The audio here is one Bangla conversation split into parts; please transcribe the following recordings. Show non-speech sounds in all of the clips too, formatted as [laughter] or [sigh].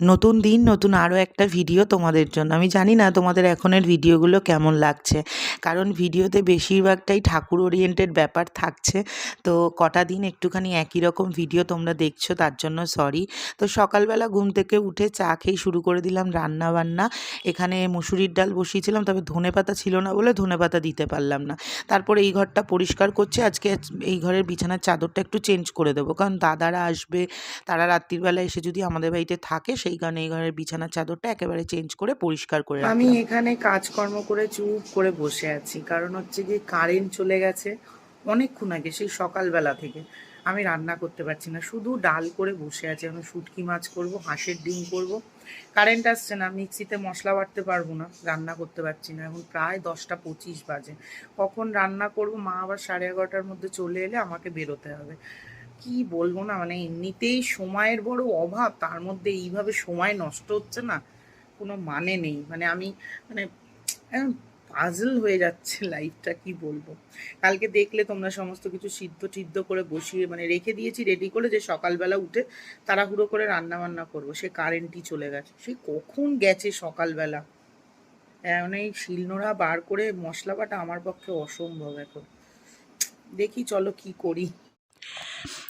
নতুন দিন, নতুন আরও একটা ভিডিও তোমাদের জন্য। আমি জানি না তোমাদের এখনের ভিডিওগুলো কেমন লাগছে, কারণ ভিডিওতে বেশিরভাগটাই ঠাকুর ওরিয়েন্টেড ব্যাপার থাকছে। তো কটা দিন একটুখানি একই রকম ভিডিও তোমরা দেখছ, তার জন্য সরি তো সকালবেলা ঘুম থেকে উঠে চা খেয়ে শুরু করে দিলাম রান্না বান্না এখানে মুসুরির ডাল বসিয়েছিলাম, তবে ধনে পাতা ছিল না বলে ধনে পাতা দিতে পারলাম না। তারপরে এই ঘরটা পরিষ্কার করছে, আজকে এই ঘরের বিছানার চাদরটা একটু চেঞ্জ করে দেবো। কারণ দাদারা আসবে, তারা রাত্রিবেলা এসে যদি আমাদের বাড়িতে থাকে সেই কারণে এই ঘরের বিছানার চাদরটা একেবারে চেঞ্জ করে পরিষ্কার করে আমি এখানে কাজকর্ম করে চুপ করে বসে আছি। কারণ হচ্ছে কি কারেন্ট চলে গেছে অনেকক্ষণ আগে সেই সকালবেলা থেকে। আমি রান্না করতে পারছি না। শুধু ডাল করে বসে আছি। আমি শুটকি মাছ করব হাঁসের ডিম করব। কারেন্ট আসছে না। মিক্সিতে মশলা বাটতে পারব না। রান্না করতে পারছি না। এখন প্রায় দশটা পঁচিশ বাজে। কখন রান্না করব মা আবার সাড়ে এগারোটার মধ্যে চলে এলে আমাকে বেরোতে হবে। কি বলব না মানে এমনিতেই সময়ের বড় অভাব, তার মধ্যে এইভাবে সময় নষ্ট হচ্ছে না, কোনো মানে নেই। মানে আমি মানে পাজল হয়ে যাচ্ছে লাইফটা কি বলব? কালকে দেখলে তোমরা সমস্ত কিছু সিদ্ধ টিদ্ধ করে বসিয়ে মানে রেখে দিয়েছি রেডি করে যে সকালবেলা উঠে তাড়াহুড়ো করে রান্না বান্না করব। সে কারেন্টই চলে গেছে। সে কখন গেছে সকালবেলা? এই শিলনোড়া বার করে মশলা বাটা আমার পক্ষে অসম্ভব এখন। দেখি চলো কি করি।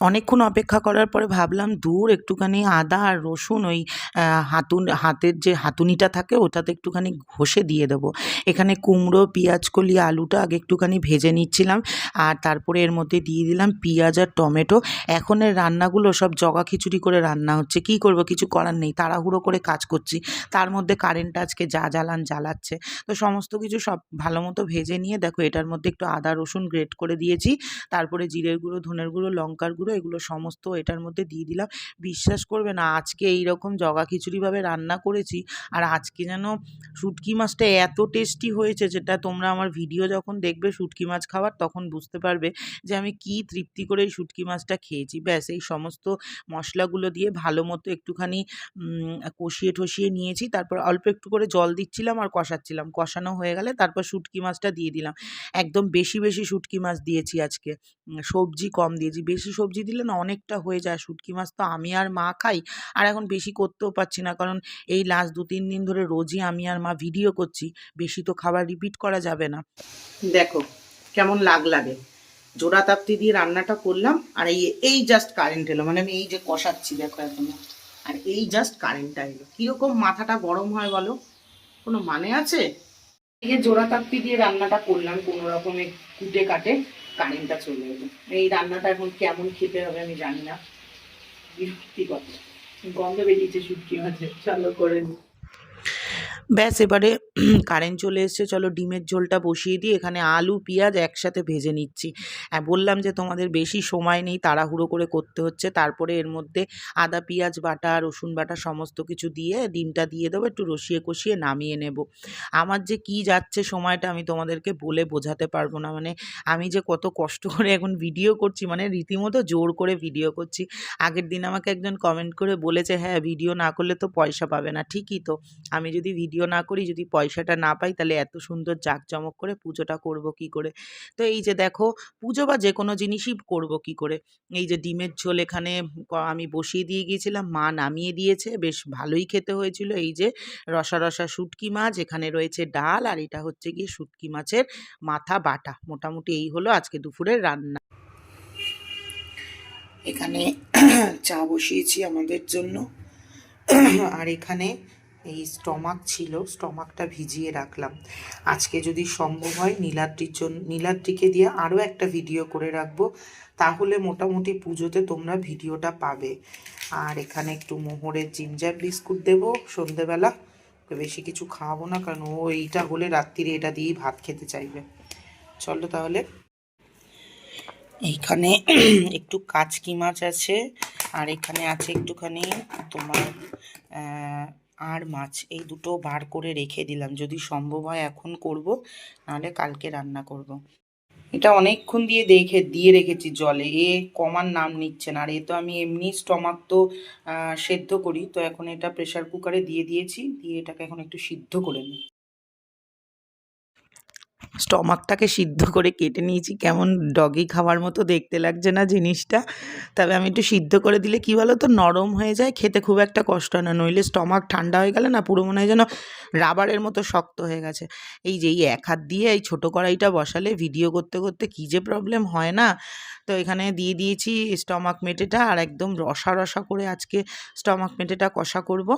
অনেকক্ষণ অপেক্ষা করার পরে ভাবলাম, দূর একটুখানি আদা আর রসুন ওই হাতুন, হাতের যে হাতুনিটা থাকে ওটাতে একটুখানি ঘষে দিয়ে দেবো। এখানে কুমড়ো, পেঁয়াজ কলি, আলুটা আগে একটুখানি ভেজে নিচ্ছিলাম আর তারপরে এর মধ্যে দিয়ে দিলাম পেঁয়াজ আর টমেটো। এখনের রান্নাগুলো সব জগা খিচুড়ি করে রান্না হচ্ছে। কি করব? কিছু করার নেই। তাড়াহুড়ো করে কাজ করছি। তার মধ্যে কারেন্টটা আজকে যা জ্বালান জ্বালাচ্ছে। তো সমস্ত কিছু সব ভালো মতো ভেজে নিয়ে দেখো এটার মধ্যে একটু আদা, রসুন গ্রেট করে দিয়েছি। তারপরে জিরের গুঁড়ো, ধনের গুঁড়ো, লঙ্কার গুঁড়ো এগুলো সমস্ত এটার মধ্যে দিয়ে দিলাম। বিশ্বাস করবে না, আজকে এই রকম জগা খিচুড়িভাবে রান্না করেছি আর আজকে যেন শুটকি মাছটা এত টেস্টি হয়েছে যেটা তোমরা আমার ভিডিও যখন দেখবে শুটকি মাছ খাওয়ার তখন বুঝতে পারবে যে আমি কি তৃপ্তি করে এই শুটকি মাছটা খেয়েছি। ব্যাস, এই সমস্ত মশলাগুলো দিয়ে ভালো মতো একটুখানি কষিয়ে টষিয়ে নিয়েছি। তারপর অল্প একটু করে জল দিচ্ছিলাম আর কষাচ্ছিলাম। কষানো হয়ে গেলে তারপর শুটকি মাছটা দিয়ে দিলাম। একদম বেশি বেশি শুটকি মাছ দিয়েছি আজকে। সবজি কম দিয়েছি। বেশি সবজি দিলে না অনেকটা হয়ে যায়। শুটকি মাছ তো আমি আর মা খাই, আর এখন বেশি করতেও পারছি না। কারণ এই লাস্ট দু তিন দিন ধরে রোজই আমি আর মা ভিডিও করছি, বেশি তো খাবার রিপিট করা যাবে না। দেখো, কেমন লাগ লাগে। জোড়া তাপ্তি দিয়ে রান্নাটা করলাম, আর এই এই জাস্ট কারেন্ট এলো। মানে আমি এই যে কষাচ্ছি, দেখো এখন। আর এই জাস্ট কারেন্টটা এলো। কীরকম মাথাটা গরম হয় বলো? কোনো মানে আছে? এই জোড়া তাপ্তি দিয়ে রান্নাটা করলাম, কোনো রকমে কুটে কাটে, কারেন্টটা চলে এলো। এই রান্নাটা এখন কেমন খেতে হবে আমি জানি না। বিরক্তিকর। গন্ধ বেরিয়েছে শুটকি মাঝে। চলো করে ব্যাস, এবারে কারেন্ট চলে এসছে, চলো ডিমের ঝোলটা বসিয়ে দিই, এখানে আলু, পেঁয়াজ একসাথে ভেজে নিচ্ছি। হ্যাঁ বললাম যে তোমাদের বেশি সময় নেই, তাড়াহুড়ো করে করতে হচ্ছে, তারপরে এর মধ্যে আদা, পেঁয়াজ বাটা, রসুন বাটা সমস্ত কিছু দিয়ে ডিমটা দিয়ে দেবো, একটু রসিয়ে কষিয়ে নামিয়ে নেব। আমার যে কি যাচ্ছে সময়টা আমি তোমাদেরকে বলে বোঝাতে পারব না মানে আমি যে কত কষ্ট করে এখন ভিডিও করছি মানে রীতিমতো জোর করে ভিডিও করছি। আগের দিন আমাকে একজন কমেন্ট করে বলেছে হ্যাঁ ভিডিও না করলে তো পয়সা পাবে না। ঠিকই তো, আমি যদি ভিডিও না করি, যদি পয়সাটা না পাই, তাহলে এত সুন্দর জাঁকজমক করে পুজোটা করব কি করে? তো এই যে দেখো, পুজো বা যে কোনো জিনিসই করব কি করে? এই যে ডিমের ঝোল এখানে আমি বসিয়ে দিয়ে গিয়েছিলাম, মা নামিয়ে দিয়েছে, বেশ ভালোই খেতে হয়েছিল। এই যে রসা রসা শুটকি মাছ, এখানে রয়েছে ডাল, আর এটা হচ্ছে গিয়ে শুটকি মাছের মাথা বাটা। মোটামুটি এই হলো আজকে দুপুরের রান্না। এখানে চা বসিয়েছি আমাদের জন্য। আর এখানে এই স্টমাক ছিল, স্টমাকটা ভিজিয়ে রাখলাম। আজকে যদি সম্ভব হয় নীলাদ্রির জন্য নীলাদ্রিকে দিয়ে আরও একটা ভিডিও করে রাখব। তাহলে মোটামুটি পুজোতে তোমরা ভিডিওটা পাবে। আর এখানে একটু মোহরের জিঞ্জার বিস্কুট দেবো। সন্ধেবেলা বেশি কিছু খাওয়াবো না, কারণ ও এইটা হলে রাত্রিরে এটা দিয়েই ভাত খেতে চাইবে। চলো তাহলে। এইখানে [clears throat] একটু কাচকি মাছ আছে, আর এখানে আছে একটুখানি তোমার আর মাছ এই দুটো বার করে রেখে দিলাম। যদি সম্ভব হয় এখন করব, নাহলে কালকে রান্না করব। এটা অনেকক্ষণ দিয়ে দেখে, দিয়ে রেখেছি জলে। এ কমার নাম নিচ্ছে না। আর এ তো আমি এমনি স্টমাক তো সেদ্ধ করি। তো এখন এটা প্রেশার কুকারে দিয়ে দিয়েছি। দিয়ে এটাকে এখন একটু সিদ্ধ করে নিই। স্টমাকটাকে সিদ্ধ করে কেটে নিয়েছি। কেমন ডগি খাওয়ার মতো দেখতে লাগছে না জিনিসটা। তবে আমি একটু সিদ্ধ করে দিলে কী বলো তো নরম হয়ে যায়, খেতে খুব একটা কষ্ট হয় না। নইলে স্টমাক ঠান্ডা হয়ে গেলে না পুরো মনে হয় যেন রাবারের মতো শক্ত হয়ে গেছে। এই যে এই এক হাত দিয়ে এই ছোটো কড়াইটা বসালে ভিডিও করতে করতে কী যে প্রবলেম হয় না? তো এখানে দিয়ে দিয়েছি স্টমাক মেটেটা আর একদম রসা রসা করে আজকে স্টমাক মেটেটা কষা করব।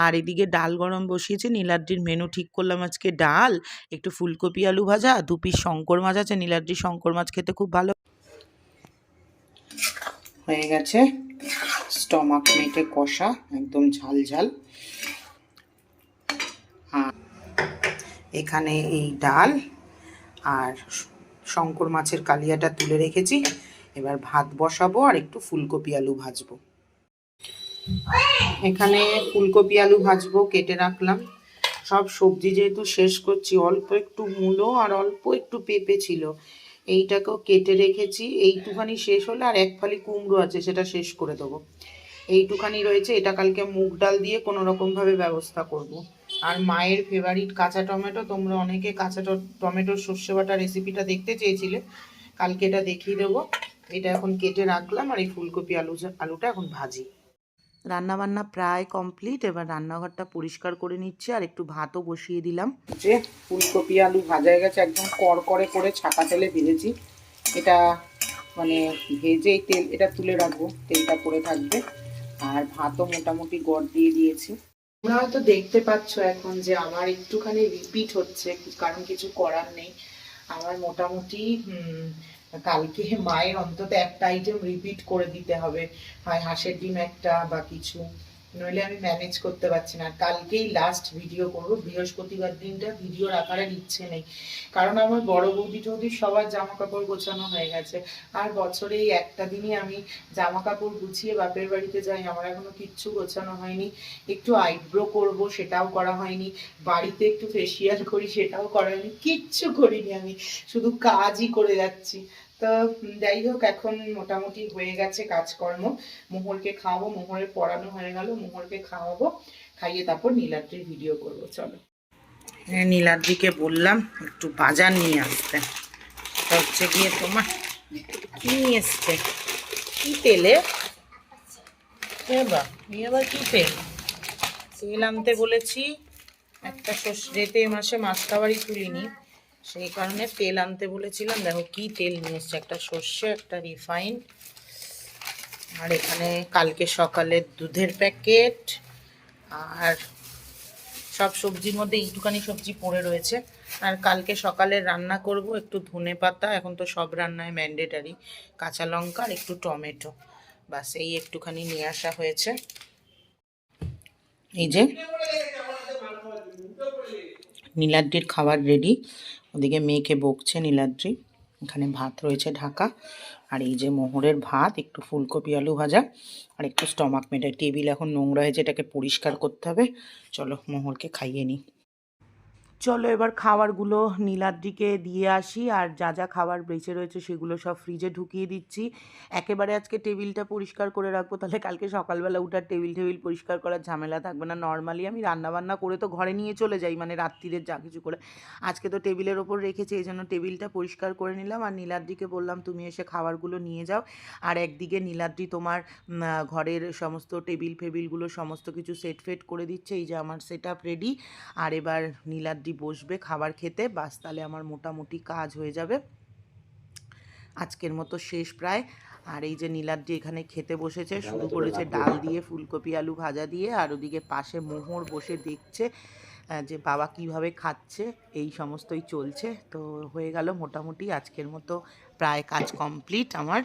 আর এদিকে ডাল গরম বসিয়েছি, নীলাদ্রির মেনু ঠিক করলাম আজকে ডাল, একটু ফুলকপি আলু ভাজা দু পিস শঙ্কর মাছ আছে নীলাদ্রি শঙ্কর মাছ খেতে খুব ভালো। হয়ে গেছে স্টমাক মেটে কষা, একদম ঝাল ঝাল। এখানে এই ডাল আর শঙ্কর মাছের কালিয়াটা তুলে রেখেছি। এবার ভাত বসাবো আর একটু ফুলকপি আলু ভাজবো। এখানে ফুলকপি আলু ভাজবো, কেটে রাখলাম। সব সবজি যেহেতু শেষ করছি, অল্প একটু মূলো আর অল্প একটু পেঁপে ছিল। এইটাকেও কেটে রেখেছি। এইটুখানি শেষ হলে আর এক ফালি কুমড়ো আছে, সেটা শেষ করে দেবো। এইটুখানি রয়েছে, এটা কালকে মুগ ডাল দিয়ে কোনো রকমভাবে ব্যবস্থা করব। আর মায়ের ফেভারিট কাঁচা টমেটো, তোমরা অনেকে কাঁচা টমেটোর সর্ষে বাটা রেসিপিটা দেখতে চেয়েছিলে, কালকে এটা দেখিয়ে দেবো। এটা এখন কেটে রাখলাম আর এই ফুলকপি আলু আলুটা এখন ভাজি। রান্না বান্না প্রায় কমপ্লিট। এবার রান্নাঘরটা পরিষ্কার করে নিচ্ছে আর একটু ভাতও বসিয়ে দিলাম। যে ফুলকপি আলু ভাজা গেছে, একদম কড়কড়ে করে ছাকা তেলে ভেজেছি। এটা মানে ভেজেই তেল, এটা তুলে রাখব, তেলটা পড়ে থাকবে। আর ভাতও মোটামুটি গড় দিয়ে দিয়েছি। তোমরা হয়তো দেখতে পাচ্ছ এখন যে আমার একটুখানি রিপিট হচ্ছে, কারণ কিছু করার নেই। আমার মোটামুটি কালকে মায়ের অন্তত একটা আইটেম রিপিট করে দিতে হবে। হয়, হাঁসের ডিম একটা বা কিছু। নইলে আমি ম্যানেজ করতে পারছি না। কালকেই লাস্ট ভিডিও করব। বৃহস্পতিবার দিনটা ভিডিও রাখার ইচ্ছে নেই। কারণ আমার বড় বৌদি টৌদি সবার জামা কাপড় গোছানো হয়ে গেছে। আর বছরে এই একটা দিনই আমি জামা কাপড় গুছিয়ে বাপের বাড়িতে যাই। আমার এখনও কিচ্ছু গোছানো হয়নি। একটু আইব্রো করব, সেটাও করা হয়নি। বাড়িতে একটু ফেসিয়াল করি, সেটাও করা হয়নি। কিচ্ছু করিনি আমি। শুধু কাজই করে যাচ্ছি। তো যাই হোক, এখন মোটামুটি হয়ে গেছে কাজকর্ম। মোহরকে খাওয়াবো মোহরের পড়ানো হয়ে গেল, মোহরকে খাওয়াবো, খাইয়ে তারপর নীলাদ্রির ভিডিও করব, চলো। হ্যাঁ নীলাদ্রিকে বললাম একটু বাজার নিয়ে আসতে। হচ্ছে গিয়ে তোমার কি নিয়ে এসছে? কি তেলে কি তেল তেল আনতে বলেছি, একটা এ মাসে মাছ খাবারই তুলিনি। সেই কারণে তেল আনতে বলেছিলাম। দেখো কি তেল নিয়ে এসছে, একটা সর্ষে, একটা রিফাইন। আর এখানে কালকে সকালে দুধের প্যাকেট। আর সব সবজির মধ্যে একটুখানি সবজি পড়ে রয়েছে। আর কালকে সকালে রান্না করব একটু ধনে পাতা, এখন তো সব রান্নায় ম্যান্ডেটারি। কাঁচা লঙ্কা আর একটু টমেটো। বাস, এই একটুখানি নিয়ে আসা হয়েছে। এই যে, নীলাদ্রির খাবার রেডি। ওদিকে মেয়েকে বকছে নীলাদ্রি। এখানে ভাত রয়েছে ঢাকা। আর এই যে মোহরের ভাত, একটু ফুলকপি, আলু ভাজা, আর একটু স্টমাক মেটে টেবিল এখন নোংরা হয়েছে, এটাকে পরিষ্কার করতে হবে। চলো মোহরকে খাইয়ে নিই। চলো এবার খাবারগুলো নীলাদ্রিকে দিয়ে আসি, আর যা যা খাবার বেঁচে রয়েছে সেগুলো সব ফ্রিজে ঢুকিয়ে দিচ্ছি। একেবারে আজকে টেবিলটা পরিষ্কার করে রাখব, তাহলে কালকে সকালবেলা উঠার টেবিল টেবিল পরিষ্কার করার ঝামেলা থাকবে না। নর্মালি আমি রান্না বান্না করে তো ঘরে নিয়ে চলে যাই মানে রাত্রিরের যা কিছু করে। আজকে তো টেবিলের ওপর রেখেছি, এই জন্য টেবিলটা পরিষ্কার করে নিলাম। আর নীলাদ্রিকে বললাম, তুমি এসে খাবারগুলো নিয়ে যাও। আর একদিকে নীলাদ্রি তোমার ঘরের সমস্ত টেবিল ফেবিলগুলো সমস্ত কিছু সেট ফেট করে দিচ্ছে। এই যে আমার সেট রেডি আর এবার নীলাদ্রি বসবে খাবার খেতে বাস তাহলে আমার মোটামুটি কাজ হয়ে যাবে। আজকের মতো শেষ প্রায়। আর এই যে নীলাদ্রি এখানে খেতে বসেছে শুরু করেছে ডাল দিয়ে ফুলকপি আলু ভাজা দিয়ে আর ওদিকে পাশে মোহর বসে দেখছে যে বাবা কীভাবে খাচ্ছে এই সমস্তই চলছে। তো হয়ে গেল মোটামুটি আজকের মতো প্রায় কাজ কমপ্লিট আমার।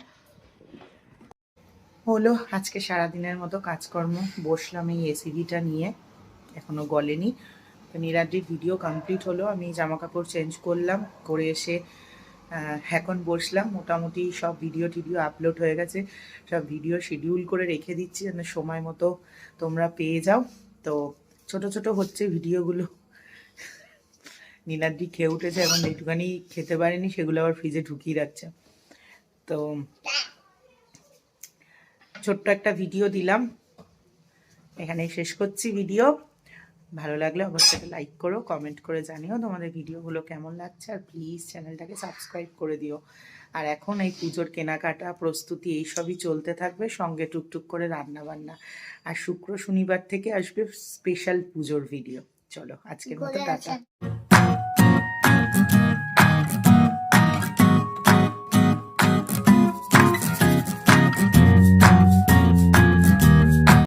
হলো আজকে সারাদিনের মতো কাজকর্ম বসলাম এই এসিডিটা নিয়ে এখনও গলেনি। তো ভিডিও কমপ্লিট হলো। আমি জামা কাপড় চেঞ্জ করলাম, করে এসে এখন বসলাম। মোটামুটি সব ভিডিও টিডিও আপলোড হয়ে গেছে। সব ভিডিও শিডিউল করে রেখে দিচ্ছি যেন সময় মতো তোমরা পেয়ে যাও। তো ছোট ছোট হচ্ছে ভিডিওগুলো নীলাদ্রি খেয়ে উঠেছে, এখন একটুখানি খেতে পারেনি, সেগুলো আবার ফ্রিজে ঢুকিয়ে রাখছে। তো ছোট্ট একটা ভিডিও দিলাম। এখানেই শেষ করছি ভিডিও ভালো লাগলে অবশ্যই লাইক করো কমেন্ট করে জানিও তোমাদের ভিডিওগুলো কেমন লাগছে আর প্লিজ চ্যানেলটাকে সাবস্ক্রাইব করে দিও। আর এখন এই পুজোর কেনাকাটা প্রস্তুতি এইসবই চলতে থাকবে সঙ্গে টুকটুক করে রান্না বান্না আর শুক্র শনিবার থেকে আসবে স্পেশাল পুজোর ভিডিও চলো আজকের মতো টাটা।